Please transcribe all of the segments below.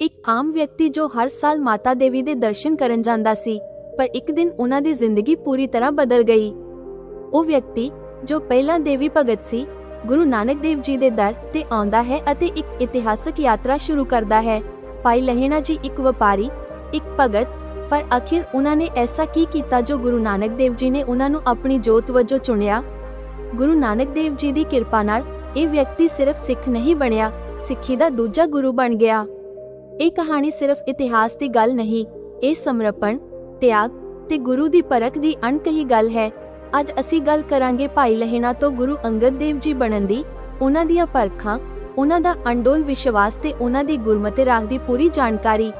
ਇੱਕ ਆਮ ਵਿਅਕਤੀ ਜੋ ਹਰ ਸਾਲ ਮਾਤਾ ਦੇਵੀ ਦੇ ਦਰਸ਼ਨ ਕਰਨ ਜਾਂਦਾ ਸੀ, ਪਰ ਇੱਕ ਦਿਨ ਉਹਨਾਂ ਦੀ ਜ਼ਿੰਦਗੀ ਪੂਰੀ ਤਰ੍ਹਾਂ ਬਦਲ ਗਈ। ਉਹ ਵਿਅਕਤੀ, ਜੋ ਪਹਿਲਾਂ ਦੇਵੀ ਭਗਤ ਸੀ, ਗੁਰੂ ਨਾਨਕ ਦੇਵ ਜੀ ਦੇ ਦਰ ਤੇ ਆਉਂਦਾ ਹੈ ਅਤੇ ਇੱਕ ਇਤਿਹਾਸਕ ਯਾਤਰਾ ਸ਼ੁਰੂ ਕਰਦਾ ਹੈ। ਭਾਈ ਲਹਿਣਾ ਜੀ ਇੱਕ ਵਪਾਰੀ, ਇੱਕ ਭਗਤ, ਪਰ ਆਖਿਰ ਉਹਨਾਂ ਨੇ ਐਸਾ ਕੀ ਕੀਤਾ ਜੋ ਗੁਰੂ ਨਾਨਕ ਦੇਵ ਜੀ ਨੇ ਉਹਨਾਂ ਨੂੰ ਆਪਣੀ ਜੋਤ ਵਜੋਂ ਚੁਣਿਆ? ਗੁਰੂ ਨਾਨਕ ਦੇਵ ਜੀ ਦੀ ਕਿਰਪਾ ਨਾਲ ਇਹ ਵਿਅਕਤੀ ਸਿਰਫ ਸਿੱਖ ਨਹੀਂ ਬਣਿਆ, ਸਿੱਖੀ ਦਾ ਦੂਜਾ ਗੁਰੂ ਬਣ ਗਿਆ। ਇਹ ਕਹਾਣੀ ਸਿਰਫ ਇਤਿਹਾਸ ਦੀ ਗੱਲ ਨਹੀਂ, ਇਹ ਸਮਰਪਣ, ਤਿਆਗ ਤੇ ਗੁਰੂ ਦੀ ਪਰਖ ਦੀ ਅਣਕਹੀ ਗੱਲ ਹੈ। ਅੱਜ ਅਸੀਂ ਗੱਲ ਕਰਾਂਗੇ ਭਾਈ ਲਹਿਣਾ ਤੋਂ ਗੁਰੂ ਅੰਗਦ ਦੇਵ ਜੀ ਬਣਨ ਦੀ, ਉਹਨਾਂ ਦੀਆਂ ਪਰਖਾਂ, ਉਹਨਾਂ ਦਾ ਅੰਡੋਲ ਵਿਸ਼ਵਾਸ ਤੇ ਉਹਨਾਂ ਦੀ ਗੁਰਮਤਿ ਰਾਹ ਦੀ ਪੂਰੀ ਜਾਣਕਾਰੀ।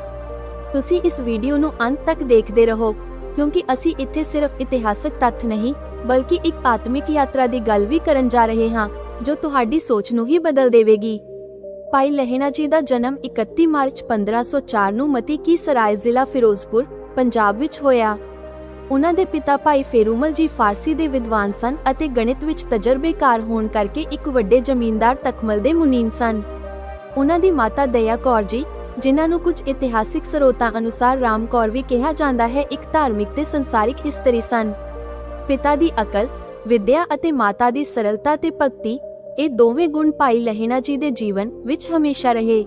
ਤੁਸੀਂ ਇਸ ਵੀਡੀਓ ਨੂੰ ਅੰਤ ਤੱਕ ਦੇਖਦੇ ਰਹੋ, ਕਿਉਂਕਿ ਅਸੀਂ ਇੱਥੇ ਸਿਰਫ ਇਤਿਹਾਸਕ ਤੱਥ ਨਹੀਂ, ਬਲਕਿ ਇੱਕ ਆਤਮਿਕ ਯਾਤਰਾ ਦੀ ਗੱਲ ਵੀ ਕਰਨ ਜਾ ਰਹੇ ਹਾਂ, ਜੋ ਤੁਹਾਡੀ ਸੋਚ ਨੂੰ ਹੀ ਬਦਲ ਦੇਵੇਗੀ। ਭਾਈ ਲਹਿਣਾ ਜੀ ਦਾ ਜਨਮ 31 ਮਾਰਚ 1504 ਨੂੰ ਮਤੀ ਕੀ ਸਰਾਏ ਜ਼ਿਲ੍ਹਾ ਫਿਰੋਜ਼ਪੁਰ, ਪੰਜਾਬ ਵਿੱਚ ਹੋਇਆ। ਉਹਨਾਂ ਦੇ ਪਿਤਾ ਭਾਈ ਫੇਰੂਮਲ ਜੀ ਫਾਰਸੀ ਦੇ ਵਿਦਵਾਨ ਸਨ ਅਤੇ ਗਣਿਤ ਵਿੱਚ ਤਜਰਬੇਕਾਰ ਹੋਣ ਕਰਕੇ ਇੱਕ ਵੱਡੇ ਜ਼ਮੀਂਦਾਰ ਤਖਮਲ ਦੇ ਮੁਨੀਮ ਸਨ। ਉਹਨਾਂ ਦੀ ਮਾਤਾ ਦਇਆ ਕੌਰ ਜੀ, ਜਿਨ੍ਹਾਂ ਨੂੰ ਕੁਝ ਇਤਿਹਾਸਿਕ ਸਰੋਤਾਂ ਅਨੁਸਾਰ ਰਾਮ ਕੌਰ ਵੀ ਕਿਹਾ ਜਾਂਦਾ ਹੈ, ਇੱਕ ਧਾਰਮਿਕ ਤੇ ਸੰਸਾਰਿਕ ਇਸਤਰੀ ਸਨ। ਪਿਤਾ ਦੀ ਅਕਲ, ਵਿਦਿਆ ਅਤੇ ਮਾਤਾ ਦੀ ਸਰਲਤਾ ਤੇ ਭਗਤੀ ਇਹ ਦੋਵੇਂ ਗੁਣ ਭਾਈ ਲਹਿਣਾ ਜੀ ਦੇ ਜੀਵਨ ਵਿੱਚ ਹਮੇਸ਼ਾ ਰਹੇ।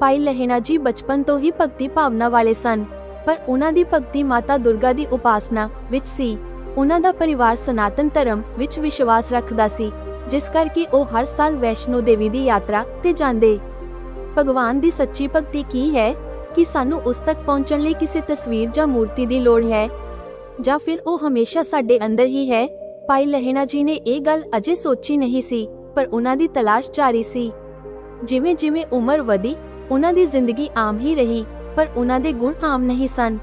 ਭਾਈ ਲਹਿਣਾ ਜੀ ਬਚਪਨ ਤੋਂ ਹੀ ਭਗਤੀ ਭਾਵਨਾ ਵਾਲੇ ਸਨ, ਪਰ ਉਹਨਾਂ ਦੀ ਭਗਤੀ ਮਾਤਾ ਦੁਰਗਾ ਦੀ ਉਪਾਸਨਾ ਵਿੱਚ ਸੀ। ਉਹਨਾਂ ਦਾ ਪਰਿਵਾਰ ਸਨਾਤਨ ਧਰਮ ਵਿੱਚ ਵਿਸ਼ਵਾਸ ਰੱਖਦਾ ਸੀ, ਜਿਸ ਕਰਕੇ ਉਹ ਹਰ ਸਾਲ ਵੈਸ਼ਨੋ ਦੇਵੀ ਦੀ ਯਾਤਰਾ ਤੇ ਜਾਂਦੇ। ਭਗਵਾਨ ਦੀ ਸੱਚੀ ਭਗਤੀ ਕੀ ਹੈ? ਕਿ ਸਾਨੂੰ ਉਸ ਤੱਕ ਪਹੁੰਚਣ ਲਈ ਕਿਸੇ ਤਸਵੀਰ ਜਾਂ ਮੂਰਤੀ ਦੀ ਲੋੜ ਹੈ? ਜਾਂ ਫਿਰ ਉਹ ਹਮੇਸ਼ਾ ਸਾਡੇ ਅੰਦਰ ਹੀ ਹੈ? ਭਾਈ ਲਹਿਣਾ ਜੀ ਨੇ ਇਹ ਗੱਲ ਅਜੇ ਸੋਚੀ ਨਹੀਂ ਸੀ। ਪਰ ਉਹਨਾਂ ਦੀ ਤਲਾਸ਼ ਜਾਰੀ ਸੀ। ਜਿਵੇਂ ਜਿਵੇਂ ਉਮਰ ਵਧੀ, ਉਹਨਾਂ ਦੀ ਜ਼ਿੰਦਗੀ ਆਮ ਹੀ ਰਹੀ, ਪਰ ਉਹਨਾਂ ਦੇ ਗੁਣ ਆਮ ਨਹੀਂ ਸਨ।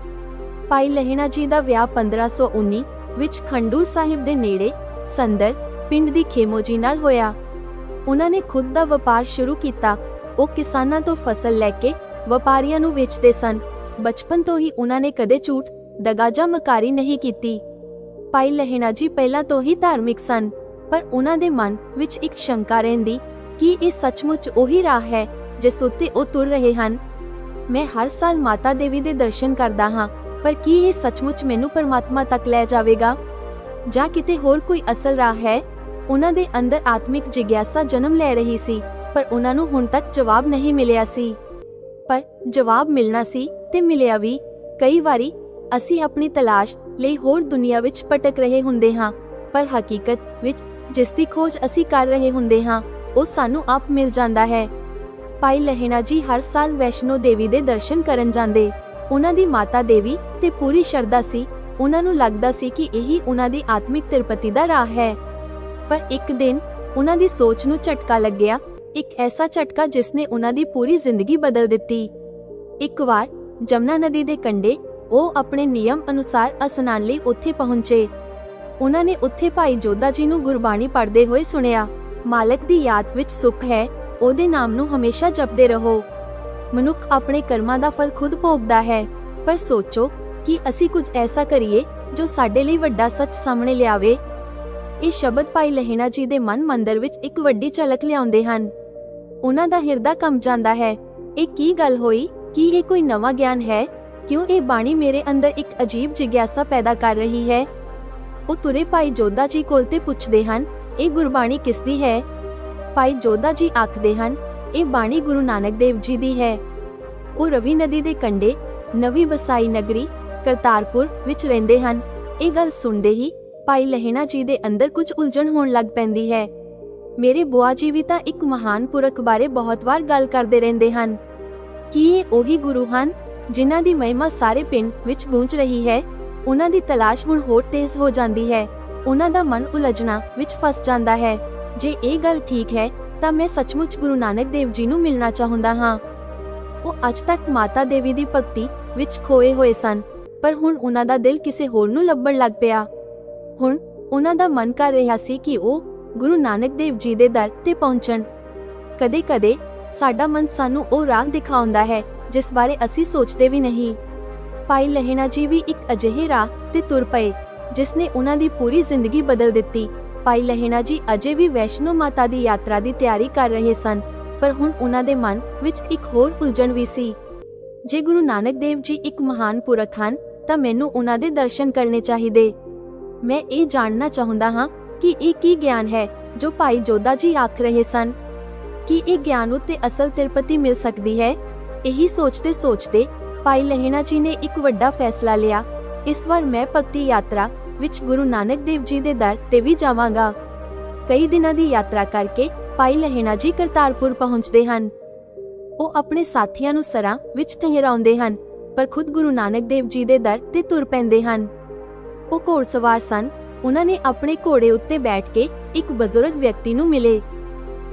ਭਾਈ ਲਹਿਣਾ ਜੀ ਦਾ ਵਿਆਹ 1519 ਵਿੱਚ ਖੰਡੂਰ ਸਾਹਿਬ ਦੇ ਨੇੜੇ, ਸੰਦਰ, ਪਿੰਡ ਦੀ ਖੇਮੋਜੀ ਨਾਲ ਹੋਇਆ। ਉਹਨਾਂ ਨੇ ਖੁਦ ਦਾ ਵਪਾਰ ਸ਼ੁਰੂ ਕੀਤਾ। ਉਹ ਕਿਸਾਨਾਂ ਤੋਂ ਫਸਲ ਲੈ ਕੇ ਵਪਾਰੀਆਂ ਨੂੰ ਵੇਚਦੇ ਸਨ। ਬਚਪਨ ਤੋਂ ਹੀ ਉਹਨਾਂ ਨੇ ਕਦੇ ਝੂਠ ਦਗਾ ਜਾਂ ਮਕਾਰੀ ਨਹੀਂ ਕੀਤੀ। ਭਾਈ ਲਹਿਣਾ ਜੀ ਪਹਿਲਾਂ ਤੋਂ ਹੀ ਧਾਰਮਿਕ ਸਨ। ਪਰ ਉਹਨਾਂ ਦੇ ਮਨ ਵਿੱਚ ਇੱਕ ਸ਼ੰਕਾ ਰਹਿੰਦੀ ਕਿ ਇਹ ਸੱਚਮੁੱਚ ਉਹੀ ਰਾਹ ਹੈ ਜਿਸ ਉੱਤੇ ਉਹ ਤੁਰ ਰਹੇ ਹਨ। ਮੈਂ ਹਰ ਸਾਲ ਮਾਤਾ ਦੇਵੀ ਦੇ ਦਰਸ਼ਨ ਕਰਦਾ ਹਾਂ, ਪਰ ਕੀ ਇਹ ਸੱਚਮੁੱਚ ਮੈਨੂੰ ਪਰਮਾਤਮਾ ਤੱਕ ਲੈ ਜਾਵੇਗਾ? ਜਾਂ ਕਿਤੇ ਹੋਰ ਕੋਈ ਅਸਲ ਰਾਹ ਹੈ? ਉਹਨਾਂ ਦੇ ਅੰਦਰ ਆਤਮਿਕ ਜਿਗਿਆਸਾ ਜਨਮ ਲੈ ਰਹੀ ਸੀ, ਪਰ ਉਹਨਾਂ ਨੂੰ ਹੁਣ ਤੱਕ ਜਵਾਬ ਨਹੀਂ ਮਿਲਿਆ ਸੀ। ਪਰ ਜਵਾਬ ਮਿਲਣਾ ਸੀ ਤੇ ਮਿਲਿਆ ਵੀ। ਕਈ ਵਾਰੀ ਅਸੀਂ ਆਪਣੀ ਤਲਾਸ਼ ਲਈ ਹੋਰ ਦੁਨੀਆ ਵਿੱਚ ਭਟਕ ਰਹੇ ਹੁੰਦੇ ਹਾਂ, ਪਰ ਹਕੀਕਤ ਵਿੱਚ ਜਿਸ ਦੀ ਖੋਜ ਅਸੀਂ ਕਰ ਰਹੇ ਹੁੰਦੇ ਹਾਂ, ਉਹ ਸਾਨੂੰ ਆਪ ਮਿਲ ਜਾਂਦਾ ਹੈ। ਭਾਈ ਲਹਿਣਾ ਜੀ ਹਰ ਸਾਲ ਵੈਸ਼ਨੋ ਦੇਵੀ ਦੇ ਦਰਸ਼ਨ ਕਰਨ ਜਾਂਦੇ। ਉਹਨਾਂ ਦੀ ਮਾਤਾ ਦੇਵੀ ਤੇ ਪੂਰੀ ਸ਼ਰਧਾ ਸੀ। ਉਹਨਾਂ ਨੂੰ ਲੱਗਦਾ ਸੀ ਕਿ ਇਹੀ ਉਹਨਾਂ ਦੀ ਆਤਮਿਕ ਤਿਰਪਤੀ ਦਾ ਰਾਹ ਹੈ। ਪਰ ਇੱਕ ਦਿਨ ਉਹਨਾਂ ਦੀ ਸੋਚ ਨੂੰ ਝਟਕਾ ਲੱਗਿਆ। ਇੱਕ ਐਸਾ ਝਟਕਾ ਜਿਸ ਨੇ ਉਹਨਾਂ ਦੀ ਪੂਰੀ ਜ਼ਿੰਦਗੀ ਬਦਲ ਦਿੱਤੀ। ਇੱਕ ਵਾਰ ਜਮਨਾ ਨਦੀ ਦੇ ਕੰਢੇ ਉਹ ਆਪਣੇ ਨਿਯਮ ਅਨੁਸਾਰ ਅਸਨਾਨ ਲਈ ਉੱਥੇ ਪਹੁੰਚੇ। ਉਹਨਾਂ ਨੇ ਉੱਥੇ ਭਾਈ ਜੋਧਾ ਜੀ ਨੂੰ ਗੁਰਬਾਣੀ ਪੜ੍ਹਦੇ ਹੋਏ ਸੁਣਿਆ। ਮਾਲਕ ਦੀ ਯਾਦ ਵਿੱਚ ਸੁੱਖ ਹੈ, ਉਹਦੇ ਨਾਮ ਨੂੰ ਹਮੇਸ਼ਾ ਜਪਦੇ ਰਹੋ। ਮਨੁੱਖ ਆਪਣੇ ਕਰਮਾਂ ਦਾ ਫਲ ਖੁਦ ਭੋਗਦਾ ਹੈ, ਪਰ ਸੋਚੋ ਕਿ ਅਸੀਂ ਕੁਝ ਐਸਾ ਕਰੀਏ ਜੋ ਸਾਡੇ ਲਈ ਵੱਡਾ ਸੱਚ ਸਾਹਮਣੇ ਲਿਆਵੇ। ਇਹ ਸ਼ਬਦ ਭਾਈ ਲਹਿਣਾ ਜੀ ਦੇ ਮਨ ਮੰਦਰ ਵਿੱਚ ਇੱਕ ਵੱਡੀ ਝਲਕ ਲਿਆਉਂਦੇ ਹਨ। ਉਹਨਾਂ ਦਾ ਹਿਰਦਾ ਕੰਬ ਜਾਂਦਾ ਹੈ। ਇਹ ਕੀ ਗੱਲ ਹੋਈ? ਕੀ ਇਹ ਕੋਈ ਨਵਾਂ ਗਿਆਨ ਹੈ? ਕਿਉਂ ਇਹ ਬਾਣੀ ਮੇਰੇ ਅੰਦਰ ਇੱਕ ਅਜੀਬ ਜਿਗਿਆਸਾ ਪੈਦਾ ਕਰ ਰਹੀ ਹੈ? ਉਹ ਤੁਰੇ ਭਾਈ ਜੋਧਾ ਜੀ ਕੋਲ ਤੇ ਪੁੱਛਦੇ ਹਨ, ਇਹ ਗੁਰਬਾਣੀ ਕਿਸ ਦੀ ਹੈ? ਭਾਈ ਜੋਧਾ ਜੀ ਆਖਦੇ ਹਨ, ਇਹ ਬਾਣੀ ਗੁਰੂ ਨਾਨਕ ਦੇਵ ਜੀ ਦੀ ਹੈ। ਉਹ ਰਵੀ ਨਦੀ ਦੇ ਕੰਢੇ, ਨਵੀਂ ਬਸਾਈ ਨਗਰੀ, ਕਰਤਾਰਪੁਰ ਵਿੱਚ ਰਹਿੰਦੇ ਹਨ। ਇਹ ਗੱਲ ਸੁਣਦੇ ਹੀ ਭਾਈ ਲਹਿਣਾ ਜੀ ਦੇ ਅੰਦਰ ਕੁਝ ਉਲਝਣ ਹੋਣ ਲੱਗ ਪੈਂਦੀ ਹੈ। ਮੇਰੇ ਬੁਆ ਜੀ ਵੀ ਤਾਂ ਇੱਕ ਮਹਾਨ ਪੁਰਖ ਬਾਰੇ ਬਹੁਤ ਵਾਰ ਗੱਲ ਕਰਦੇ ਰਹਿੰਦੇ ਹਨ। ਕੀ ਇਹ ਉਹੀ ਗੁਰੂ ਹਨ, ਜਿਨ੍ਹਾਂ ਦੀ ਮਹਿਮਾ ਸਾਰੇ ਪਿੰਡ ਵਿੱਚ ਗੂੰਜ ਰਹੀ ਹੈ? ਉਹਨਾਂ ਦੀ ਤਲਾਸ਼ ਹੁਣ ਹੋਰ ਤੇਜ਼ ਹੋ ਜਾਂਦੀ ਹੈ। ਉਹਨਾਂ ਦਾ ਮਨ ਉਲਝਣਾ ਵਿੱਚ ਫਸ ਜਾਂਦਾ ਹੈ। ਜੇ ਇਹ ਗੱਲ ਠੀਕ ਹੈ, ਤਾਂ ਮੈਂ ਸੱਚਮੁੱਚ ਗੁਰੂ ਨਾਨਕ ਦੇਵ ਜੀ ਨੂੰ ਮਿਲਣਾ ਚਾਹੁੰਦਾ ਹਾਂ। ਉਹ ਅੱਜ ਤੱਕ ਮਾਤਾ ਦੇਵੀ ਦੀ ਭਗਤੀ ਵਿੱਚ ਖੋਏ ਹੋਏ ਸਨ, ਪਰ ਹੁਣ ਉਹਨਾਂ ਦਾ ਦਿਲ ਕਿਸੇ ਹੋਰ ਨੂੰ ਲੱਭਣ ਲੱਗ ਪਿਆ। ਹੁਣ ਉਹਨਾਂ ਦਾ ਮਨ ਕਰ ਰਿਹਾ ਸੀ ਕਿ ਉਹ ਗੁਰੂ ਨਾਨਕ ਦੇਵ ਜੀ ਦੇ ਦਰ ਤੇ ਪਹੁੰਚਣ। ਕਦੇ-ਕਦੇ ਸਾਡਾ ਮਨ ਸਾਨੂੰ ਉਹ ਰਾਹ ਦਿਖਾਉਂਦਾ ਹੈ, ਜਿਸ ਬਾਰੇ ਅਸੀਂ ਸੋਚਦੇ ਵੀ ਨਹੀਂ। ਭਾਈ ਲਹਿਣਾ ਜੀ ਵੀ ਇੱਕ ਅਜਿਹੇ ਰਾਹ ਤੇ ਤੁਰ ਪਏ, ਜਿਸ ਨੇ ਉਹਨਾਂ ਦੀ ਪੂਰੀ ਜ਼ਿੰਦਗੀ ਬਦਲ ਦਿੱਤੀ। ਭਾਈ ਲਹਿਣਾ ਜੀ ਅਜੇ ਵੀ ਵੈਸ਼ਨੋ ਮਾਤਾ ਦੀ ਯਾਤਰਾ ਦੀ ਤਿਆਰੀ ਕਰ ਰਹੇ ਸਨ, ਪਰ ਹੁਣ ਉਹਨਾਂ ਦੇ ਮਨ ਵਿੱਚ ਇੱਕ ਹੋਰ ਉਲਝਣ ਵੀ ਸੀ। ਜੇ ਗੁਰੂ ਨਾਨਕ ਦੇਵ ਜੀ ਇੱਕ ਮਹਾਨ ਪੁਰਖ ਹਨ, ਤਾਂ ਮੈਨੂੰ ਉਹਨਾਂ ਦੇ ਦਰਸ਼ਨ ਕਰਨੇ ਚਾਹੀਦੇ। ਮੈਂ ਇਹ ਜਾਣਨਾ ਚਾਹੁੰਦਾ ਹਾਂ ਕਿ ਇਹ ਕੀ ਗਿਆਨ ਹੈ, ਜੋ ਭਾਈ ਜੋਦਾ ਜੀ ਆਖ ਰਹੇ ਸਨ। ਕਿ ਇਹ ਗਿਆਨ ਉੱਤੇ ਅਸਲ ਤਿਰਪਤੀ ਮਿਲ ਸਕਦੀ ਹੈ? ਇਹੀ ਸੋਚਦੇ ਸੋਚਦੇ ਭਾਈ ਲਹਿਣਾ ਜੀ ਨੇ ਇੱਕ ਵੱਡਾ ਫੈਸਲਾ ਲਿਆ। ਇਸ ਵਾਰ ਮੈਂ ਭਗਤੀ ਯਾਤਰਾ ਵਿੱਚ ਗੁਰੂ ਨਾਨਕ ਦੇਵ ਜੀ ਦੇ ਦਰ ਤੇ ਵੀ ਜਾਵਾਂਗਾ। ਕਈ ਦਿਨਾਂ ਦੀ ਯਾਤਰਾ ਕਰਕੇ ਭਾਈ ਲਹਿਣਾ ਜੀ ਕਰਤਾਰਪੁਰ ਪਹੁੰਚਦੇ ਹਨ। ਉਹ ਆਪਣੇ ਸਾਥੀਆਂ ਨੂੰ ਸਰਾਂ ਵਿੱਚ ਠਹਿਰਾਉਂਦੇ ਹਨ, ਪਰ ਖੁਦ ਗੁਰੂ ਨਾਨਕ ਦੇਵ ਜੀ ਦੇ ਦਰ ਤੇ ਤੁਰ ਪੈਂਦੇ ਹਨ। ਉਹ ਘੋੜਸਵਾਰ ਸਨ। ਉਹਨਾਂ ਨੇ ਆਪਣੇ ਘੋੜੇ ਉੱਤੇ ਬੈਠ ਕੇ ਇੱਕ ਬਜ਼ੁਰਗ ਵਿਅਕਤੀ ਨੂੰ ਮਿਲੇ।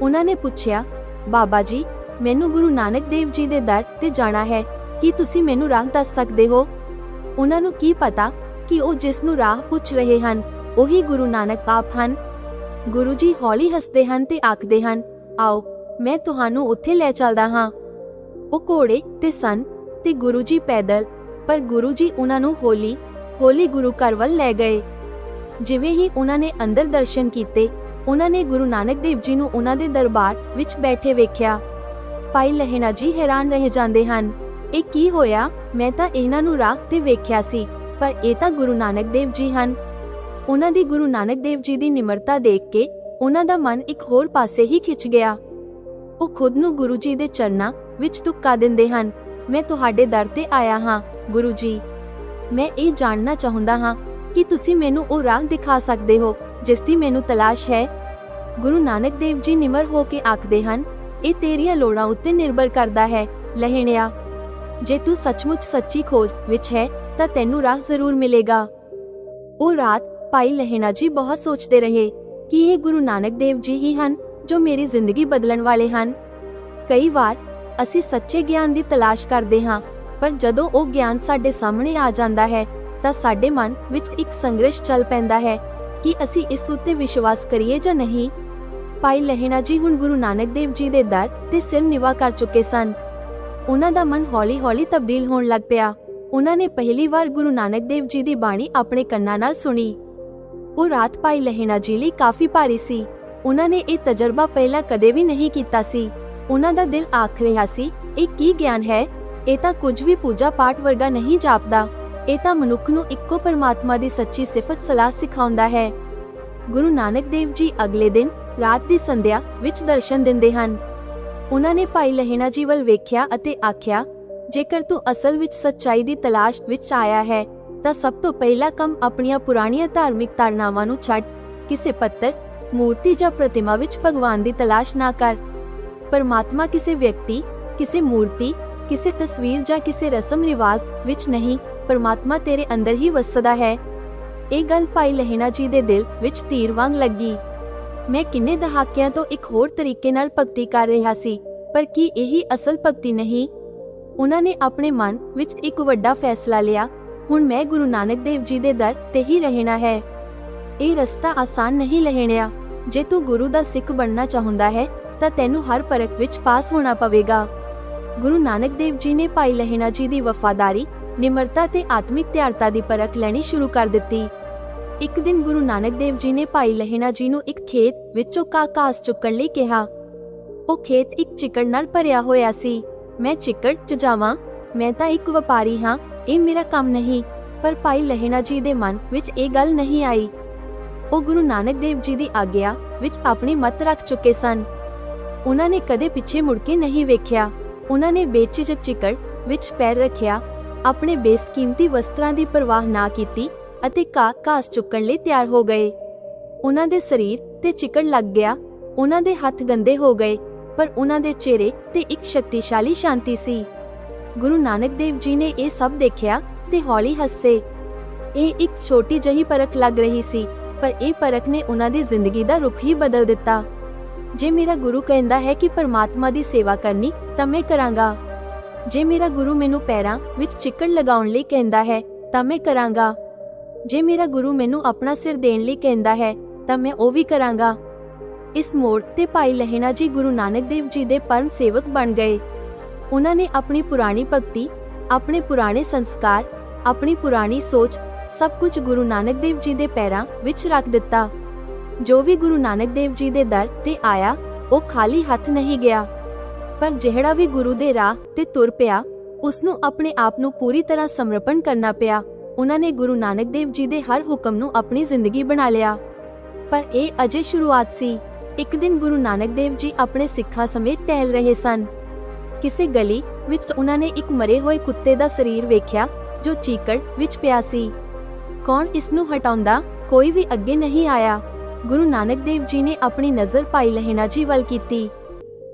ਉਹਨਾਂ ਨੇ ਪੁੱਛਿਆ, ਬਾਬਾ ਜੀ, ਮੈਨੂੰ ਗੁਰੂ ਨਾਨਕ ਦੇਵ ਜੀ ਦੇ ਦਰ ਤੇ ਜਾਣਾ ਹੈ। ਕੀ ਤੁਸੀਂ ਮੈਨੂੰ ਰਾਹ ਦੱਸ ਸਕਦੇ ਹੋ? ਉਹਨਾਂ ਨੂੰ ਕੀ ਪਤਾ ਕਿ ਉਹ ਜਿਸ ਨੂੰ ਰਾਹ ਪੁੱਛ ਰਹੇ ਹਨ, ਉਹੀ ਗੁਰੂ ਨਾਨਕ ਆਪ ਹਨ? ਗੁਰੂ ਜੀ ਹੌਲੀ ਹੱਸਦੇ ਹਨ ਤੇ ਆਖਦੇ ਹਨ, ਆਓ, ਮੈਂ ਤੁਹਾਨੂੰ ਉੱਥੇ ਲੈ ਚੱਲਦਾ ਹਾਂ। ਉਹ ਘੋੜੇ ਤੇ ਸਨ ਤੇ ਗੁਰੂ ਜੀ ਪੈਦਲ, ਪਰ ਗੁਰੂ ਜੀ ਉਹਨਾਂ ਨੂੰ ਹੌਲੀ ਹੌਲੀ ਗੁਰੂ ਘਰ ਵੱਲ ਲੈ ਗਏ। ਜਿਵੇਂ ਹੀ ਉਹਨਾਂ ਨੇ ਅੰਦਰ ਦਰਸ਼ਨ ਕੀਤੇ, ਉਹਨਾਂ ਨੇ ਗੁਰੂ ਨਾਨਕ ਦੇਵ ਜੀ ਨੂੰ ਉਹਨਾਂ ਦੇ ਦਰਬਾਰ ਵਿੱਚ ਬੈਠੇ ਵੇਖਿਆ। ਭਾਈ ਲਹਿਣਾ ਜੀ ਹੈਰਾਨ ਰਹਿ ਜਾਂਦੇ ਹਨ। ਇਹ ਕੀ ਹੋਇਆ? ਮੈਂ ਤਾਂ ਇਹਨਾਂ ਨੂੰ ਰਾਹ ਤੇ ਵੇਖਿਆ ਸੀ, ਪਰ ਇਹ ਤਾਂ ਗੁਰੂ ਨਾਨਕ ਦੇਵ ਜੀ ਹਨ। ਉਹਨਾਂ ਦੀ ਗੁਰੂ ਨਾਨਕ ਦੇਵ ਜੀ ਦੀ ਨਿਮਰਤਾ ਦੇਖ ਕੇ ਉਹਨਾਂ ਦਾ ਮਨ ਇੱਕ ਹੋਰ ਪਾਸੇ ਹੀ ਖਿੱਚ ਗਿਆ। ਉਹ ਖੁਦ ਨੂੰ ਗੁਰੂ ਜੀ ਦੇ ਚਰਨਾਂ ਵਿੱਚ ਟੁਕਾ ਦਿੰਦੇ ਹਨ। ਮੈਂ ਤੁਹਾਡੇ ਦਰ ਤੇ ਆਇਆ ਹਾਂ, ਗੁਰੂ ਜੀ। ਮੈਂ ਇਹ ਜਾਣਨਾ ਚਾਹੁੰਦਾ ਹਾਂ ਕਿ ਤੁਸੀਂ ਮੈਨੂੰ ਉਹ ਰਾਹ ਦਿਖਾ ਸਕਦੇ ਹੋ, ਜਿਸ ਦੀ ਮੈਨੂੰ ਤਲਾਸ਼ ਹੈ। ਗੁਰੂ ਨਾਨਕ ਦੇਵ ਜੀ ਨਿਮਰ ਹੋ ਕੇ ਆਖਦੇ ਹਨ, ਇਹ ਤੇਰੀਆਂ ਲੋੜਾਂ ਉੱਤੇ ਨਿਰਭਰ ਕਰਦਾ ਹੈ, ਲਹਿਣਿਆ। ਜੇ ਤੂੰ ਸੱਚਮੁੱਚ ਸੱਚੀ ਖੋਜ ਵਿੱਚ ਹੈ, ਤਾਂ ਤੈਨੂੰ ਰਾਹ ਜ਼ਰੂਰ ਮਿਲੇਗਾ। ਉਹ ਰਾਤ ਭਾਈ ਲਹਿਣਾ ਜੀ ਬਹੁਤ ਸੋਚਦੇ ਰਹੇ ਕਿ ਇਹ ਗੁਰੂ ਨਾਨਕ ਦੇਵ ਜੀ ਹੀ ਹਨ ਜੋ ਮੇਰੀ ਜ਼ਿੰਦਗੀ ਬਦਲਣ ਵਾਲੇ ਹਨ। ਕਈ ਵਾਰ ਅਸੀਂ ਸੱਚੇ ਗਿਆਨ ਦੀ ਤਲਾਸ਼ ਕਰਦੇ ਹਾਂ, ਪਰ ਜਦੋਂ ਉਹ ਗਿਆਨ ਸਾਡੇ ਸਾਹਮਣੇ ਆ ਜਾਂਦਾ ਹੈ, ਤਾਂ ਸਾਡੇ ਮਨ ਵਿੱਚ ਇੱਕ ਸੰਘਰਸ਼ ਚੱਲ ਪੈਂਦਾ ਹੈ ਕਿ ਅਸੀਂ ਇਸ ਉੱਤੇ ਵਿਸ਼ਵਾਸ ਕਰੀਏ ਜਾਂ ਨਹੀਂ। ਭਾਈ ਲਹਿਣਾ ਜੀ ਹੁਣ ਗੁਰੂ ਨਾਨਕ ਦੇਵ ਜੀ ਦੇ ਦਰ ਤੇ ਸਿਰ ਨਿਵਾ ਕਰ ਚੁੱਕੇ ਸਨ। ਉਹਨਾਂ ਦਾ ਮਨ ਹੌਲੀ-ਹੌਲੀ ਤਬਦੀਲ ਹੋਣ ਲੱਗ ਪਿਆ। ਉਹਨਾਂ ਨੇ ਪਹਿਲੀ ਵਾਰ ਗੁਰੂ ਨਾਨਕ ਦੇਵ ਜੀ ਦੀ ਬਾਣੀ ਆਪਣੇ ਕੰਨਾਂ ਨਾਲ ਸੁਣੀ। ਉਹ ਰਾਤ ਭਾਈ ਲਹਿਣਾ ਜੀ ਲਈ ਕਾਫੀ ਭਾਰੀ ਸੀ। ਉਹਨਾਂ ਨੇ ਇਹ ਤਜਰਬਾ ਪਹਿਲਾਂ ਕਦੇ ਵੀ ਨਹੀਂ ਕੀਤਾ ਸੀ। ਉਹਨਾਂ ਦਾ ਦਿਲ ਆਖ ਰਿਹਾ ਸੀ, ਇਹ ਕੀ ਗਿਆਨ ਹੈ? ਇਹ ਤਾਂ ਕੁਝ ਵੀ ਪੂਜਾ ਪਾਠ ਵਰਗਾ ਨਹੀਂ ਜਾਪਦਾ। ਇਹ ਤਾਂ ਮਨੁੱਖ ਨੂੰ ਇੱਕੋ ਪਰਮਾਤਮਾ ਦੀ ਸੱਚੀ ਸਿਫਤ ਸਲਾਹ ਸਿਖਾਉਂਦਾ ਹੈ। ਗੁਰੂ ਨਾਨਕ ਦੇਵ ਜੀ ਅਗਲੇ ਦਿਨ ਰਾਤ ਦੀ ਸੰਧਿਆ ਵਿੱਚ ਦਰਸ਼ਨ ਦਿੰਦੇ ਹਨ। ਉਹਨਾਂ ਨੇ ਭਾਈ ਲਹਿਣਾ ਜੀ ਵੱਲ ਵੇਖਿਆ ਅਤੇ ਆਖਿਆ, ਜੇਕਰ ਤੂੰ ਅਸਲ ਵਿੱਚ ਸੱਚਾਈ ਦੀ ਤਲਾਸ਼ ਵਿੱਚ ਆਇਆ ਹੈ, ਤਾਂ ਸਭ ਤੋਂ ਪਹਿਲਾ ਕੰਮ ਆਪਣੀਆਂ ਪੁਰਾਣੀਆਂ ਧਾਰਮਿਕ ਧਾਰਨਾਵਾਂ ਨੂੰ ਛੱਡ, ਕਿਸੇ ਪੱਤਰ, ਮੂਰਤੀ ਜਾਂ ਪ੍ਰਤਿਮਾ ਵਿੱਚ ਭਗਵਾਨ ਦੀ ਤਲਾਸ਼ ਨਾ ਕਰ। ਪਰਮਾਤਮਾ ਕਿਸੇ ਵਿਅਕਤੀ, ਕਿਸੇ ਮੂਰਤੀ, ਕਿਸੇ ਤਸਵੀਰ ਜਾਂ ਕਿਸੇ ਰਸਮ ਰਿਵਾਜ ਵਿੱਚ ਨਹੀਂ, ਪਰਮਾਤਮਾ ਤੇਰੇ ਅੰਦਰ ਹੀ ਵਸਦਾ ਹੈ। ਇਹ ਗੱਲ ਭਾਈ ਲਹਿਣਾ ਜੀ ਦੇ ਦਿਲ ਵਿੱਚ ਤੀਰ ਵਾਂਗ ਲੱਗੀ। ਮੈਂ ਕਿੰਨੇ ਦਹਾਕਿਆਂ ਤੋਂ ਇੱਕ ਹੋਰ ਤਰੀਕੇ ਨਾਲ ਭਗਤੀ ਕਰ ਰਿਹਾ ਸੀ, ਪਰ ਕੀ ਇਹੀ ਅਸਲ ਭਗਤੀ ਨਹੀਂ? ਉਹਨਾਂ ਨੇ ਆਪਣੇ ਮਨ ਵਿੱਚ ਇੱਕ ਵੱਡਾ ਫੈਸਲਾ ਲਿਆ, ਹੁਣ ਮੈਂ ਗੁਰੂ ਨਾਨਕ ਦੇਵ ਜੀ ਦੇ ਦਰ ਤੇ ਹੀ ਰਹਿਣਾ ਹੈ। ਇਹ ਰਸਤਾ ਆਸਾਨ ਨਹੀਂ ਲਹਿਣਿਆ, ਜੇ ਤੂੰ ਗੁਰੂ ਦਾ ਸਿੱਖ ਬਣਨਾ ਚਾਹੁੰਦਾ ਹੈ, ਤਾਂ ਤੈਨੂੰ ਹਰ ਪਰਖ ਵਿੱਚ ਪਾਸ ਹੋਣਾ ਪਵੇਗਾ। ਗੁਰੂ ਨਾਨਕ ਦੇਵ ਜੀ ਨੇ ਭਾਈ ਲਹਿਣਾ ਜੀ ਦੀ ਵਫਾਦਾਰੀ, ਨਿਮਰਤਾ ਤੇ ਆਤਮਿਕ ਤਿਆਰਤਾ ਦੀ ਪਰਖ ਲੈਣੀ ਸ਼ੁਰੂ ਕਰ ਦਿੱਤੀ। ਇੱਕ ਦਿਨ ਗੁਰੂ ਨਾਨਕ ਦੇਵ ਜੀ ਨੇ ਭਾਈ ਲਹਿਣਾ ਜੀ ਨੂੰ ਇੱਕ ਖੇਤ ਵਿੱਚੋਂ ਕਾਕਾਸ ਚੁੱਕਣ ਲਈ ਕਿਹਾ। ਉਹ ਖੇਤ ਇੱਕ ਚਿੱਕੜ ਨਾਲ ਭਰਿਆ ਹੋਇਆ ਸੀ। ਮੈਂ ਚਿੱਕੜ 'ਚ ਜਾਵਾਂ, ਮੈਂ ਤਾਂ ਇੱਕ ਵਪਾਰੀ ਹਾਂ, ਇਹ ਮੇਰਾ ਕੰਮ ਨਹੀਂ। ਪਰ ਭਾਈ ਲਹਿਣਾ ਜੀ ਦੇ ਮਨ ਵਿੱਚ ਇਹ ਗੱਲ ਨਹੀਂ ਆਈ। ਉਹ ਗੁਰੂ ਨਾਨਕ ਦੇਵ ਜੀ ਦੀ ਆਗਿਆ ਵਿੱਚ ਆਪਣੀ ਮਤ ਰੱਖ ਚੁੱਕੇ ਸਨ। ਉਹਨਾਂ ਨੇ ਕਦੇ ਪਿੱਛੇ ਮੁੜ ਕੇ ਨਹੀਂ ਵੇਖਿਆ। ਉਹਨਾਂ ਨੇ ਬੇਚਿਜਕ ਚਿਕੜ ਵਿੱਚ ਪੈਰ ਰੱਖਿਆ, ਆਪਣੇ ਬੇਸਕੀਮਤੀ ਵਸਤਰਾਂ ਦੀ ਪਰਵਾਹ ਨਾ ਕੀਤੀ ਅਤੇ ਕਾ ਘਾਸ ਚੁੱਕਣ ਲਈ ਤਿਆਰ ਹੋ ਗਏ। ਉਹਨਾਂ ਦੇ ਸਰੀਰ ਤੇ ਚਿੱਕੜ ਲੱਗ ਗਿਆ। ਉਹਨਾਂ ਦੇ ਹੱਥ ਗੰਦੇ ਹੋ ਗਏ, ਪਰ ਉਹਨਾਂ ਦੇ ਚਿਹਰੇ ਤੇ ਇੱਕ ਸ਼ਕਤੀਸ਼ਾਲੀ ਸ਼ਾਂਤੀ ਸੀ। ਗੁਰੂ ਨਾਨਕ ਦੇਵ ਜੀ ਨੇ ਇਹ ਸਭ ਦੇਖਿਆ ਤੇ ਹੌਲੀ ਹੱਸੇ। ਇਹ ਇੱਕ ਛੋਟੀ ਜਹੀ ਪਰਖ ਲੱਗ ਰਹੀ ਸੀ, ਪਰ ਇਹ ਪਰਖ ਨੇ ਉਹਨਾਂ ਦੀ ਜ਼ਿੰਦਗੀ ਦਾ ਰੁਖ ਹੀ ਬਦਲ ਦਿੱਤਾ। ਜੇ ਮੇਰਾ ਗੁਰੂ ਕਹਿੰਦਾ ਹੈ ਕਿ ਪਰਮਾਤਮਾ ਦੀ ਸੇਵਾ ਕਰਨੀ ਤਾਂ ਮੈਂ ਕਰਾਂਗਾ। ਜੇ ਮੇਰਾ ਗੁਰੂ ਮੈਨੂੰ ਪੈਰਾਂ ਵਿੱਚ ਚਿੱਕੜ ਲਗਾਉਣ ਲਈ ਕਹਿੰਦਾ ਹੈ ਤਾਂ ਮੈਂ ਕਰਾਂਗਾ। ਜੇ ਮੇਰਾ ਗੁਰੂ ਮੈਨੂੰ ਆਪਣਾ ਸਿਰ ਦੇਣ ਲਈ ਕਹਿੰਦਾ ਹੈ, ਤਾਂ ਮੈਂ ਉਹ ਵੀ ਕਰਾਂਗਾ। ਇਸ ਮੋੜ ਤੇ ਭਾਈ ਲਹਿਣਾ ਜੀ ਗੁਰੂ ਨਾਨਕ ਦੇਵ ਜੀ ਦੇ ਪਰਮ ਸੇਵਕ ਬਣ ਗਏ। ਉਹਨਾਂ ਨੇ ਆਪਣੀ ਪੁਰਾਣੀ ਭਗਤੀ, ਆਪਣੇ ਪੁਰਾਣੇ ਸੰਸਕਾਰ, ਆਪਣੀ ਪੁਰਾਣੀ ਸੋਚ, ਸਭ ਕੁਝ ਗੁਰੂ ਨਾਨਕ ਦੇਵ ਜੀ ਦੇ ਪੈਰਾਂ ਵਿੱਚ ਰੱਖ ਦਿੱਤਾ। ਜੋ ਵੀ ਗੁਰੂ ਨਾਨਕ ਦੇਵ ਜੀ ਦੇ ਦਰ ਤੇ ਆਇਆ, ਉਹ ਖਾਲੀ ਹੱਥ ਨਹੀਂ ਗਿਆ। ਪਰ ਜਿਹੜਾ ਵੀ ਗੁਰੂ ਦੇ ਰਾਹ ਤੇ ਤੁਰ ਪਿਆ ਉਸ ਨੂੰ ਆਪਣੇ ਆਪ ਨੂੰ ਪੂਰੀ ਤਰ੍ਹਾਂ ਸਮਰਪਣ ਕਰਨਾ ਪਿਆ। ਉਹਨਾਂ ਨੇ ਗੁਰੂ ਨਾਨਕ ਦੇਵ ਜੀ ਦੇ ਹਰ ਹੁਕਮ ਨੂੰ ਆਪਣੀ ਜ਼ਿੰਦਗੀ ਬਣਾ ਲਿਆ। ਪਰ ਇਹ ਅਜੇ ਸ਼ੁਰੂਆਤ ਸੀ। ਇੱਕ ਦਿਨ ਗੁਰੂ ਨਾਨਕ ਦੇਵ ਜੀ ਆਪਣੇ ਸਿੱਖਾਂ ਸਮੇਤ ਟਹਿਲ ਰਹੇ ਸਨ। ਕਿਸੇ ਗਲੀ ਵਿੱਚ ਉਹਨਾਂ ਨੇ ਇੱਕ ਮਰੇ ਹੋਏ ਕੁੱਤੇ ਦਾ ਸਰੀਰ ਵੇਖਿਆ, ਜੋ ਚੀਕੜ ਵਿੱਚ ਪਿਆ ਸੀ। ਕੌਣ ਇਸ ਨੂੰ ਹਟਾਉਂਦਾ? ਕੋਈ ਵੀ ਅੱਗੇ ਨਹੀਂ ਆਇਆ। ਗੁਰੂ ਨਾਨਕ ਦੇਵ ਜੀ ਨੇ ਆਪਣੀ ਨਜ਼ਰ ਪਾਈ ਲਹਿਣਾ ਜੀ ਵੱਲ ਕੀਤੀ।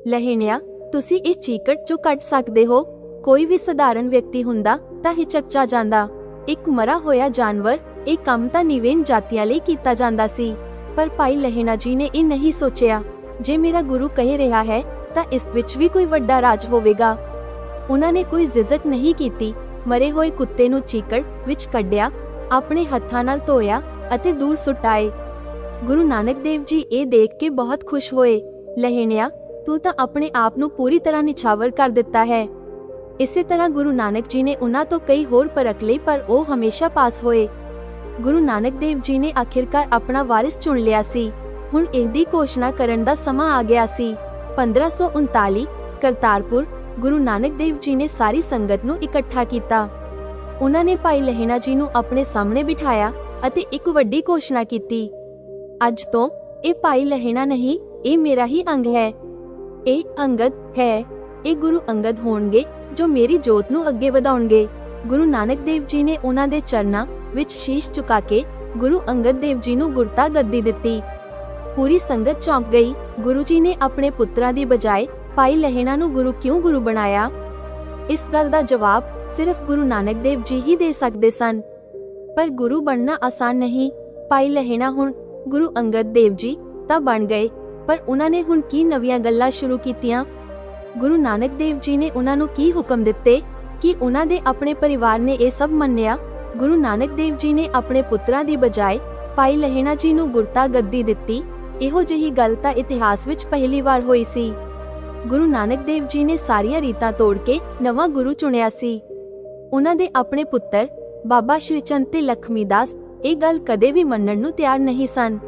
ਲਹਿਣਿਆ, ਤੁਸੀਂ ਇਹ ਚੀਕੜ ਚੋਂ ਕੱਢ ਸਕਦੇ ਹੋ? ਕੋਈ ਵੀ ਸਧਾਰਨ ਵਿਅਕਤੀ ਹੁੰਦਾ ਤਾਂ ਹਿਚਕਚਾ ਜਾਂਦਾ। ਇੱਕ ਮਰਾ ਹੋਇਆ ਜਾਨਵਰ, ਇਹ ਕੰਮ ਤਾਂ ਨਿਵੇਨ ਜਾਤੀਆਂ ਲਈ ਕੀਤਾ ਜਾਂਦਾ ਸੀ। ਪਰ ਭਾਈ ਲਹਿਣਾ ਜੀ ਨੇ ਇਹ ਨਹੀਂ ਸੋਚਿਆ। ਜੇ ਮੇਰਾ ਗੁਰੂ ਕਹਿ ਰਿਹਾ ਹੈ, ਤਾਂ ਇਸ ਵਿੱਚ ਵੀ ਕੋਈ ਵੱਡਾ ਰਾਜ ਹੋਵੇਗਾ। ਉਹਨਾਂ ਨੇ ਕੋਈ ਜ਼ਿਜ਼ਕ ਨਹੀਂ ਕੀਤੀ। ਮਰੇ ਹੋਏ ਕੁੱਤੇ ਨੂੰ ਚੀਕੜ ਵਿੱਚ ਕੱਢਿਆ, ਆਪਣੇ ਹੱਥਾਂ ਨਾਲ ਧੋਇਆ ਅਤੇ ਦੂਰ ਸੁੱਟਾਏ। ਗੁਰੂ ਨਾਨਕ ਦੇਵ ਜੀ ਇਹ ਦੇਖ ਕੇ ਬਹੁਤ ਖੁਸ਼ ਹੋਏ। ਲਹਿਣਿਆ, ਤੂੰ ਤਾਂ ਆਪਣੇ ਆਪ ਨੂੰ ਪੂਰੀ ਤਰ੍ਹਾਂ ਨਿਛਾਵਰ ਕਰ ਦਿੱਤਾ ਹੈ। ਇਸੇ ਤਰ੍ਹਾਂ ਗੁਰੂ ਨਾਨਕ ਜੀ ਨੇ ਉਹਨਾਂ ਤੋਂ ਕਈ ਹੋਰ ਪਰਖ ਲਈ ਪਰ ਉਹ ਹਮੇਸ਼ਾ ਪਾਸ ਹੋਏ। ਗੁਰੂ ਨਾਨਕ ਦੇਵ ਜੀ ਨੇ ਆਖਿਰਕਾਰ ਆਪਣਾ ਵਾਰਿਸ ਚੁਣ ਲਿਆ ਸੀ। ਹੁਣ ਇਹਦੀ ਘੋਸ਼ਣਾ ਕਰਨ ਦਾ ਸਮਾਂ ਆ ਗਿਆ ਸੀ। 1539 ਕਰਤਾਰਪੁਰ, ਗੁਰੂ ਨਾਨਕ ਦੇਵ ਜੀ ਨੇ ਸਾਰੀ ਸੰਗਤ ਨੂੰ ਇਕੱਠਾ ਕੀਤਾ। ਉਹਨਾਂ ਨੇ ਭਾਈ ਲਹਿਣਾ ਜੀ ਨੂੰ ਆਪਣੇ ਸਾਹਮਣੇ ਬਿਠਾਇਆ ਅਤੇ ਇੱਕ ਵੱਡੀ ਘੋਸ਼ਣਾ ਕੀਤੀ। ਅੱਜ ਤੋਂ ਇਹ ਭਾਈ ਲਹਿਣਾ ਨਹੀਂ, ਇਹ ਮੇਰਾ ਹੀ ਅੰਗ ਹੈ। ਇਹ ਅੰਗਦ ਹੈ। ਇਹ ਗੁਰੂ ਅੰਗਦ ਹੋਣਗੇ। ਜੋ ਮੇਰੀ ਜੋਤ ਨੂੰ ਅੱਗੇ ਵਧਾਉਣਗੇ। ਗੁਰੂ ਨਾਨਕ ਦੇਵ ਜੀ ਨੇ ਉਹਨਾਂ ਦੇ ਚਰਨਾਂ ਵਿੱਚ ਸ਼ੀਸ਼ ਝੁਕਾ ਕੇ ਗੁਰੂ ਅੰਗਦ ਦੇਵ ਜੀ ਨੂੰ ਗੁਰਤਾ ਗੱਦੀ ਦਿੱਤੀ। ਪੂਰੀ ਸੰਗਤ ਚੌਂਕ ਗਈ। ਗੁਰੂ ਜੀ ਨੇ ਆਪਣੇ ਪੁੱਤਰਾਂ ਦੀ ਬਜਾਏ ਭਾਈ ਲਹਿਣਾ ਨੂੰ ਗੁਰੂ ਕਿਉਂ ਗੁਰੂ ਬਣਾਇਆ? ਇਸ ਗੱਲ ਦਾ ਜਵਾਬ ਸਿਰਫ ਗੁਰੂ ਨਾਨਕ ਦੇਵ ਜੀ ਹੀ ਦੇ ਸਕਦੇ ਸਨ। ਪਰ ਗੁਰੂ ਬਣਨਾ ਆਸਾਨ ਨਹੀਂ। ਭਾਈ ਲਹਿਣਾ ਹੁਣ ਗੁਰੂ ਅੰਗਦ ਦੇਵ ਜੀ ਤਾਂ ਬਣ ਗਏ। ਪਰ ਉਹਨਾਂ ਨੇ ਹੁਣ ਕੀ ਨਵੀਆਂ ਗੱਲਾਂ ਸ਼ੁਰੂ ਕੀਤੀਆਂ? ਗੁਰੂ ਨਾਨਕ ਦੇਵ ਜੀ ਨੇ ਉਹਨਾਂ ਨੂੰ ਕੀ ਹੁਕਮ ਦਿੱਤੇ? ਕਿ ਉਹਨਾਂ ਦੇ ਆਪਣੇ ਪਰਿਵਾਰ ਨੇ ਇਹ ਸਭ ਮੰਨਿਆ? ਗੁਰੂ ਨਾਨਕ ਦੇਵ ਜੀ ਨੇ ਆਪਣੇ ਪੁੱਤਰਾਂ ਦੀ ਬਜਾਏ ਭਾਈ ਲਹਿਣਾ ਜੀ ਨੂੰ ਗੁਰਤਾ ਗੱਦੀ ਦਿੱਤੀ। ਇਹੋ ਜਿਹੀ ਗੱਲ ਤਾਂ ਇਤਿਹਾਸ ਵਿੱਚ ਪਹਿਲੀ ਵਾਰ ਹੋਈ ਸੀ। ਗੁਰੂ ਨਾਨਕ ਦੇਵ ਜੀ ਨੇ ਸਾਰੀਆਂ ਰੀਤਾਂ ਤੋੜ ਕੇ ਨਵਾਂ ਗੁਰੂ ਚੁਣਿਆ ਸੀ। ਉਹਨਾਂ ਦੇ ਆਪਣੇ ਪੁੱਤਰ ਬਾਬਾ ਸ਼੍ਰੀ ਚੰਦ ਤੇ ਲਖਮੀ ਦਾਸ ਇਹ ਗੱਲ ਕਦੇ ਵੀ ਮੰਨਣ ਨੂੰ ਤਿਆਰ ਨਹੀਂ ਸਨ।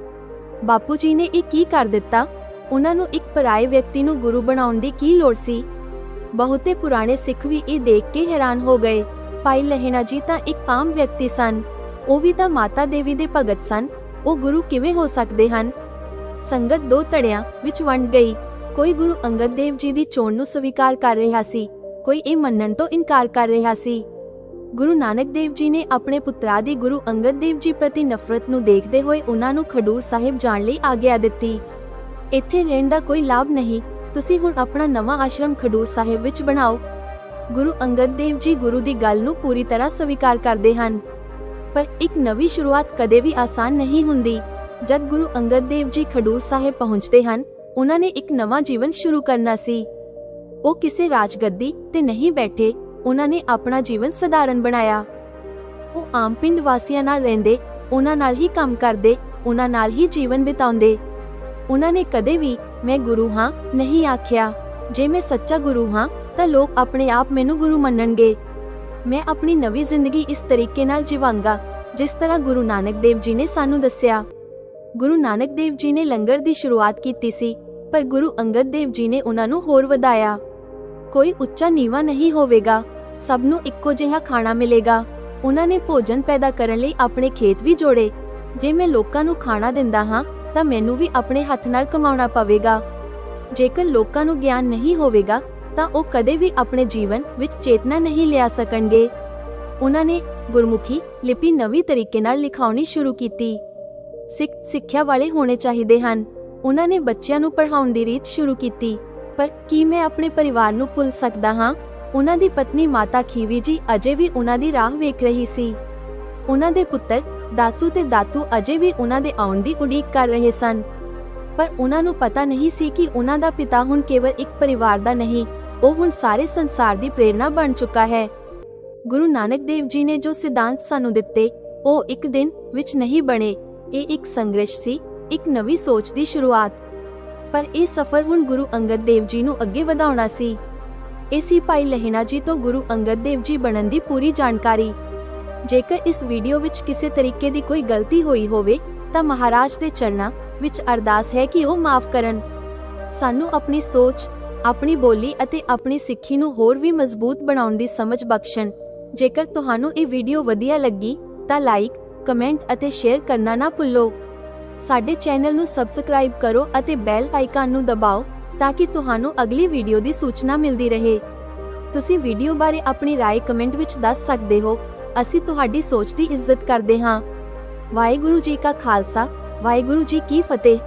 ਬਾਪੂ ਜੀ ਨੇ ਇਹ ਕੀ ਕਰ ਦਿੱਤਾ? ਉਹਨਾਂ ਨੂੰ ਇੱਕ ਪਰਾਏ ਵਿਅਕਤੀ ਨੂੰ ਗੁਰੂ ਬਣਾਉਣ ਦੀ ਕੀ ਲੋੜ ਸੀ? ਬਹੁਤੇ ਪੁਰਾਣੇ ਸਿੱਖ ਵੀ ਇਹ ਦੇਖ ਕੇ ਹੈਰਾਨ ਹੋ ਗਏ। ਭਾਈ ਲਹਿਣਾ ਜੀ ਤਾਂ ਇੱਕ ਆਮ ਵਿਅਕਤੀ ਸਨ। ਉਹ ਵੀ ਤਾਂ ਮਾਤਾ ਦੇਵੀ ਦੇ ਭਗਤ ਸਨ। ਉਹ ਗੁਰੂ ਕਿਵੇਂ ਹੋ ਸਕਦੇ ਹਨ? ਸੰਗਤ ਦੋ ਧੜਿਆਂ ਵਿੱਚ ਵੰਡ ਗਈ। ਕੋਈ ਗੁਰੂ ਅੰਗਦ ਦੇਵ ਜੀ ਦੀ ਚੋਣ ਨੂੰ ਸਵੀਕਾਰ ਕਰ ਰਿਹਾ ਸੀ। ਕੋਈ ਇਹ ਮੰਨਣ ਤੋਂ ਇਨਕਾਰ ਕਰ ਰਿਹਾ ਸੀ। ਗੁਰੂ ਨਾਨਕ ਦੇਵ ਜੀ ਨੇ ਆਪਣੇ ਪੁੱਤਰਾਂ ਦੀ ਗੁਰੂ ਅੰਗਦ ਦੇਵ ਜੀ ਪ੍ਰਤੀ ਨਫ਼ਰਤ ਨੂੰ ਦੇਖਦੇ ਹੋਏ ਉਹਨਾਂ ਨੂੰ ਖਡੂਰ ਸਾਹਿਬ ਜਾਣ ਲਈ ਆਗਿਆ ਦਿੱਤੀ। ਇੱਥੇ ਰਹਿਣ ਦਾ ਕੋਈ ਲਾਭ ਨਹੀਂ। ਤੁਸੀਂ ਹੁਣ ਆਪਣਾ ਨਵਾਂ ਆਸ਼ਰਮ ਖਡੂਰ ਸਾਹਿਬ ਵਿੱਚ ਬਣਾਓ। ਗੁਰੂ ਅੰਗਦ ਦੇਵ ਜੀ ਗੁਰੂ ਦੀ ਗੱਲ ਨੂੰ ਪੂਰੀ ਤਰ੍ਹਾਂ ਸਵੀਕਾਰ ਕਰਦੇ ਹਨ। ਪਰ ਇੱਕ ਨਵੀਂ ਸ਼ੁਰੂਆਤ ਕਦੇ ਵੀ ਆਸਾਨ ਨਹੀਂ ਹੁੰਦੀ। ਜਦ ਗੁਰੂ ਅੰਗਦ ਦੇਵ ਜੀ ਖਡੂਰ ਸਾਹਿਬ ਪਹੁੰਚਦੇ ਹਨ, ਉਹਨਾਂ ਨੇ ਇੱਕ ਨਵਾਂ ਜੀਵਨ ਸ਼ੁਰੂ ਕਰਨਾ ਸੀ। ਉਹ ਕਿਸੇ ਰਾਜਗੱਦੀ ਤੇ ਨਹੀਂ ਬੈਠੇ, ਉਹਨਾਂ ਨੇ ਆਪਣਾ ਜੀਵਨ ਸਧਾਰਨ ਬਣਾਇਆ। ਉਹ ਆਮ ਪਿੰਡ ਵਾਸੀਆਂ ਨਾਲ ਰਹਿੰਦੇ, ਉਹਨਾਂ ਨਾਲ ਹੀ ਕੰਮ ਕਰਦੇ, ਉਹਨਾਂ ਨਾਲ ਹੀ ਜੀਵਨ ਬਿਤਾਉਂਦੇ। ਉਹਨਾਂ ਨੇ ਕਦੇ ਵੀ, ਮੈਂ ਗੁਰੂ ਹਾਂ, ਨਹੀਂ ਆਖਿਆ। ਜੇ ਮੈਂ ਸੱਚਾ ਗੁਰੂ ਹਾਂ, ਤਾਂ ਲੋਕ ਆਪਣੇ ਆਪ ਮੈਨੂੰ ਗੁਰੂ ਮੰਨਣਗੇ। ਮੈਂ ਆਪਣੀ ਨਵੀਂ ਜ਼ਿੰਦਗੀ ਇਸ ਤਰੀਕੇ ਨਾਲ ਜੀਵਾਂਗਾ, ਜਿਸ ਤਰ੍ਹਾਂ ਗੁਰੂ ਨਾਨਕ ਦੇਵ ਜੀ ਨੇ ਸਾਨੂੰ ਦੱਸਿਆ। ਗੁਰੂ ਨਾਨਕ ਦੇਵ ਜੀ ਨੇ ਲੰਗਰ ਦੀ ਸ਼ੁਰੂਆਤ ਕੀਤੀ ਸੀ, ਪਰ ਗੁਰੂ ਅੰਗਦ ਦੇਵ ਜੀ ਨੇ ਉਹਨਾਂ ਨੂੰ ਹੋਰ ਵਧਾਇਆ। ਕੋਈ ਉੱਚਾ ਨੀਵਾ ਨਹੀਂ ਹੋਵੇਗਾ, ਸਭ ਨੂੰ ਇੱਕੋ ਜਿਹਾ ਖਾਣਾ ਮਿਲੇਗਾ। ਉਹਨਾਂ ਨੇ ਭੋਜਨ ਪੈਦਾ ਕਰਨ ਲਈ ਆਪਣੇ ਖੇਤ ਵੀ ਜੋੜੇ। ਜੇ ਮੈਂ ਲੋਕਾਂ ਨੂੰ ਖਾਣਾ ਦਿੰਦਾ ਹਾਂ ਤਾਂ ਮੈਨੂੰ ਵੀ ਆਪਣੇ ਹੱਥ ਨਾਲ ਕਮਾਉਣਾ ਪਵੇਗਾ। ਜੇਕਰ ਲੋਕਾਂ ਨੂੰ ਗਿਆਨ ਨਹੀਂ ਹੋਵੇਗਾ, ਤਾਂ ਉਹ ਕਦੇ ਵੀ ਆਪਣੇ ਜੀਵਨ ਵਿੱਚ ਚੇਤਨਾ ਨਹੀਂ ਲਿਆ ਸਕਣਗੇ। ਉਹਨਾਂ ਨੇ ਗੁਰਮੁਖੀ ਲਿਪੀ ਨਵੀਂ ਤਰੀਕੇ ਨਾਲ ਲਿਖਾਉਣੀ ਸ਼ੁਰੂ ਕੀਤੀ। ਸਿੱਖ ਸਿੱਖਿਆ ਵਾਲੇ ਹੋਣੇ ਚਾਹੀਦੇ ਹਨ। ਉਹਨਾਂ ਨੇ ਬੱਚਿਆਂ ਨੂੰ ਪੜ੍ਹਾਉਣ ਦੀ ਰੀਤ ਸ਼ੁਰੂ ਕੀਤੀ। ਪਰ ਕੀ ਮੈਂ ਆਪਣੇ ਪਰਿਵਾਰ ਨੂੰ ਭੁੱਲ ਸਕਦਾ ਹਾਂ? ਉਹਨਾਂ ਦੀ ਪਤਨੀ ਮਾਤਾ ਖੀਵੀ ਜੀ ਅਜੇ ਵੀ ਉਹਨਾਂ ਦੀ ਰਾਹ ਵੇਖ ਰਹੀ ਸੀ। ਉਹਨਾਂ ਦੇ ਪੁੱਤਰ ਦਾਸੂ ਤੇ ਦਾਤੂ ਅਜੇ ਵੀ ਉਹਨਾਂ ਦੇ ਆਉਣ ਦੀ ਉਡੀਕ ਕਰ ਰਹੇ ਸਨ। ਪਰ ਉਹਨਾਂ ਨੂੰ ਪਤਾ ਨਹੀਂ ਸੀ ਕਿ ਉਹਨਾਂ ਦਾ ਪਿਤਾ ਹੁਣ ਕੇਵਲ ਇੱਕ ਪਰਿਵਾਰ ਦਾ ਨਹੀਂ, ਉਹ ਹੁਣ ਸਾਰੇ ਸੰਸਾਰ ਦੀ ਪ੍ਰੇਰਣਾ ਬਣ ਚੁੱਕਾ ਹੈ। ਗੁਰੂ ਨਾਨਕ ਦੇਵ ਜੀ ਨੇ ਜੋ ਸਿਧਾਂਤ ਸਾਨੂੰ ਦਿੱਤੇ, ਉਹ ਇੱਕ ਦਿਨ ਵਿੱਚ ਨਹੀਂ ਬਣੇ। ਇਹ ਇੱਕ ਸੰਘਰਸ਼ ਸੀ, ਇੱਕ ਨਵੀਂ ਸੋਚ ਦੀ ਸ਼ੁਰੂਆਤ। ਪਰ ਇਹ ਸਫ਼ਰ ਹੁਣ ਗੁਰੂ ਅੰਗਦ ਦੇਵ ਜੀ ਨੂੰ ਅੱਗੇ ਵਧਾਉਣਾ ਸੀ। ਇਸੀ ਭਾਈ ਲਹਿਣਾ ਜੀ ਤੋਂ ਗੁਰੂ ਅੰਗਦ ਦੇਵ ਜੀ ਬਣਨ ਦੀ ਪੂਰੀ ਜਾਣਕਾਰੀ। ਜੇਕਰ ਇਸ ਵੀਡੀਓ ਵਿੱਚ ਕਿਸੇ ਤਰੀਕੇ ਦੀ ਕੋਈ ਗਲਤੀ ਹੋਈ ਹੋਵੇ ਤਾਂ ਮਹਾਰਾਜ ਦੇ ਚਰਨਾਂ ਵਿੱਚ ਅਰਦਾਸ ਹੈ ਕਿ ਉਹ ਮਾਫ ਕਰਨ ਸਾਨੂੰ ਆਪਣੀ ਸੋਚ ਆਪਣੀ ਬੋਲੀ ਅਤੇ ਆਪਣੀ ਸਿੱਖੀ ਨੂੰ ਹੋਰ ਵੀ ਮਜ਼ਬੂਤ ਬਣਾਉਣ ਦੀ ਸਮਝ ਬਖਸ਼ਣ ਜੇਕਰ ਤੁਹਾਨੂੰ ਇਹ ਵੀਡੀਓ ਵਧੀਆ ਲੱਗੀ ਤਾਂ ਲਾਈਕ ਕਮੈਂਟ ਅਤੇ ਸ਼ੇਅਰ ਕਰਨਾ ਨਾ ਭੁੱਲੋ ਸਾਡੇ ਚੈਨਲ ਨੂੰ ਸਬਸਕ੍ਰਾਈਬ ਕਰੋ ਅਤੇ ਬੈਲ ਆਈਕਨ ਨੂੰ ਦਬਾਓ ਤਾਂ ਕਿ ਤੁਹਾਨੂੰ ਅਗਲੀ ਵੀਡੀਓ ਦੀ ਸੂਚਨਾ ਮਿਲਦੀ ਰਹੇ ਤੁਸੀਂ ਵੀਡੀਓ ਬਾਰੇ ਆਪਣੀ رائے ਕਮੈਂਟ ਵਿੱਚ ਦੱਸ ਸਕਦੇ ਹੋ ਅਸੀਂ ਤੁਹਾਡੀ ਸੋਚ ਦੀ ਇੱਜ਼ਤ ਕਰਦੇ ਹਾਂ। ਵਾਹਿਗੁਰੂ ਜੀ ਕਾ ਖਾਲਸਾ, ਵਾਹਿਗੁਰੂ ਜੀ ਕੀ ਫਤਿਹ।